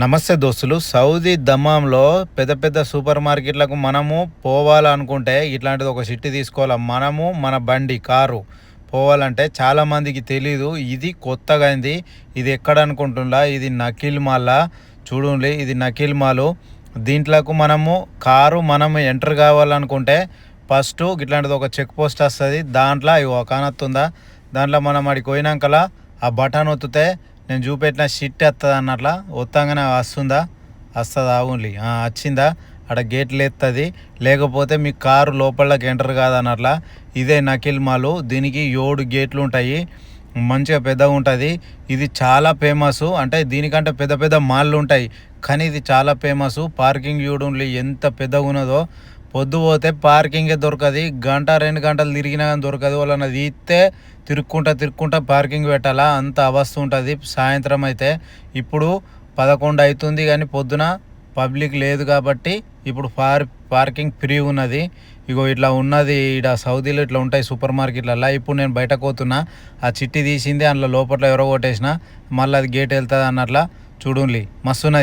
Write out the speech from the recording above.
నమస్తే దోస్తులు. సౌదీ దమ్మాంలో పెద్ద పెద్ద సూపర్ మార్కెట్లకు మనము పోవాలనుకుంటే ఇట్లాంటిది ఒక సిట్టి తీసుకోవాలి? మనము మన బండి కారు పోవాలంటే చాలామందికి తెలీదు. ఇది కొత్తగా అయింది. ఇది ఎక్కడ అనుకుంటుందా ఇది నకిల్ మాల్లా చూడండి ఇది నకిల్ మాలు. దీంట్లోకి మనము కారు మనము ఎంటర్ కావాలనుకుంటే ఫస్ట్ ఇట్లాంటిది ఒక చెక్ పోస్ట్ వస్తుంది. దాంట్లో ఇగో కానొత్తుందా? దాంట్లో మనం అడిగి పోయినాకలా ఆ బటన్ ఒత్తితే నేను చూపెట్టిన షిట్ వస్తుంది అన్నట్లా వస్తాగానే వస్తుందా? వస్తుందా ఓన్లీ వచ్చిందా? అక్కడ గేట్లు ఎత్తుంది. లేకపోతే మీ కారు లోపలకి ఎంటర్ కాదన్నట్లా ఇదే నకిల్ మాలు. దీనికి ఏడు గేట్లు ఉంటాయి. మంచిగా పెద్దగా ఉంటుంది. ఇది చాలా ఫేమస్ అంటే దీనికంటే పెద్ద పెద్ద మాల్లు ఉంటాయి. కానీ ఇది చాలా ఫేమస్ పార్కింగ్ చూడండి ఎంత పెద్దగా ఉన్నదో పొద్దు పోతే పార్కింగే దొరకదు గంట రెండు గంటలు తిరిగినా కానీ దొరకదు. వాళ్ళని తీస్తే తిరుక్కుంటా తిరుక్కుంటా పార్కింగ్ పెట్టాలా? అంత అవస్థ ఉంటుంది. సాయంత్రం అయితే ఇప్పుడు పదకొండు అవుతుంది కానీ పొద్దున పబ్లిక్ లేదు కాబట్టి ఇప్పుడు పార్ పార్కింగ్ ఫ్రీ ఉన్నది. ఇగో ఇట్లా ఉన్నది. ఇక్కడ సౌదీలో ఇట్లా ఉంటాయి సూపర్ మార్కెట్లలో ఇప్పుడు నేను బయటకు పోతున్నా ఆ చిట్టి తీసింది అందులో లోపల ఎవరో కొట్టేసిన మళ్ళీ అది గేట్ వెళ్తుంది అన్నట్లా చూడండి మస్తున్నది